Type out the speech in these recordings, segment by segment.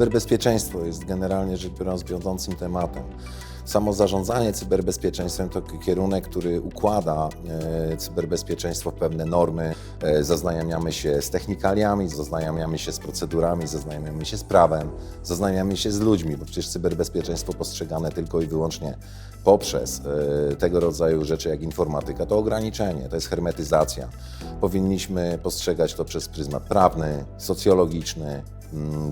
Cyberbezpieczeństwo jest generalnie rzecz biorąc wiodącym tematem. Samo zarządzanie cyberbezpieczeństwem to kierunek, który układa e, cyberbezpieczeństwo w pewne normy. E, zaznajamiamy się z technikaliami, zaznajamiamy się z procedurami, zaznajamiamy się z prawem, zaznajamiamy się z ludźmi, bo przecież cyberbezpieczeństwo postrzegane tylko i wyłącznie poprzez e, tego rodzaju rzeczy jak informatyka to ograniczenie, to jest hermetyzacja. Powinniśmy postrzegać to przez pryzmat prawny, socjologiczny,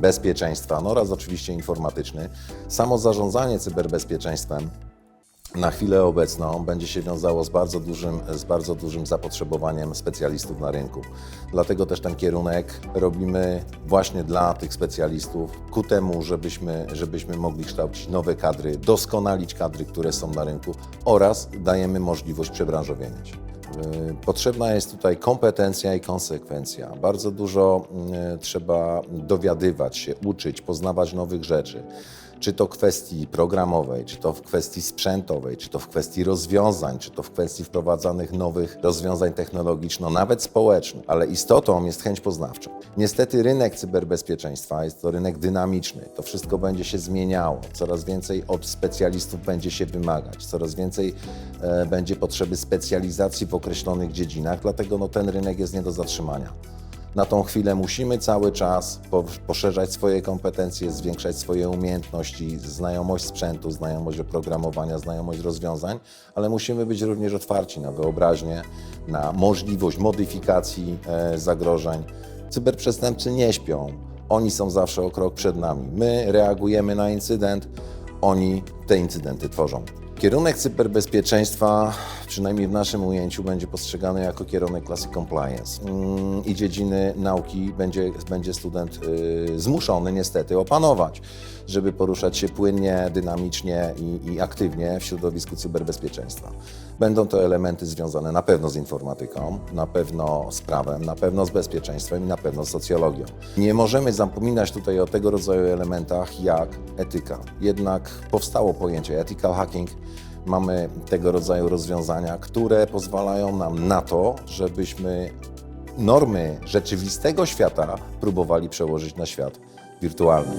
bezpieczeństwa, no oraz oczywiście informatyczny. Samo zarządzanie cyberbezpieczeństwem na chwilę obecną będzie się wiązało z bardzo dużym, z bardzo dużym zapotrzebowaniem specjalistów na rynku. Dlatego też ten kierunek robimy właśnie dla tych specjalistów, ku temu, żebyśmy, żebyśmy mogli kształcić nowe kadry, doskonalić kadry, które są na rynku oraz dajemy możliwość przebranżowienia się. Y, Potrzebna jest tutaj kompetencja i konsekwencja. Bardzo dużo y, trzeba dowiadywać się, uczyć, poznawać nowych rzeczy. Czy to kwestii programowej, czy to w kwestii sprzętowej, czy to w kwestii rozwiązań, czy to w kwestii wprowadzanych nowych rozwiązań technologiczno, nawet społecznych, ale istotą jest chęć poznawcza. Niestety rynek cyberbezpieczeństwa jest to rynek dynamiczny. To wszystko będzie się zmieniało. Coraz więcej od specjalistów będzie się wymagać. Coraz więcej e, będzie potrzeby specjalizacji w określonych dziedzinach, dlatego no, ten rynek jest nie do zatrzymania. Na tą chwilę musimy cały czas po- poszerzać swoje kompetencje, zwiększać swoje umiejętności, znajomość sprzętu, znajomość oprogramowania, znajomość rozwiązań, ale musimy być również otwarci na wyobraźnię, na możliwość modyfikacji e, zagrożeń. Cyberprzestępcy nie śpią. Oni są zawsze o krok przed nami. My reagujemy na incydent, oni te incydenty tworzą. Kierunek cyberbezpieczeństwa, przynajmniej w naszym ujęciu, będzie postrzegany jako kierunek klasy compliance Mm, i dziedziny nauki będzie, będzie student y, zmuszony niestety opanować, żeby poruszać się płynnie, dynamicznie i, i aktywnie w środowisku cyberbezpieczeństwa. Będą to elementy związane na pewno z informatyką, na pewno z prawem, na pewno z bezpieczeństwem i na pewno z socjologią. Nie możemy zapominać tutaj o tego rodzaju elementach jak etyka. Jednak powstało pojęcie ethical hacking. Mamy tego rodzaju rozwiązania, które pozwalają nam na to, żebyśmy normy rzeczywistego świata próbowali przełożyć na świat wirtualny.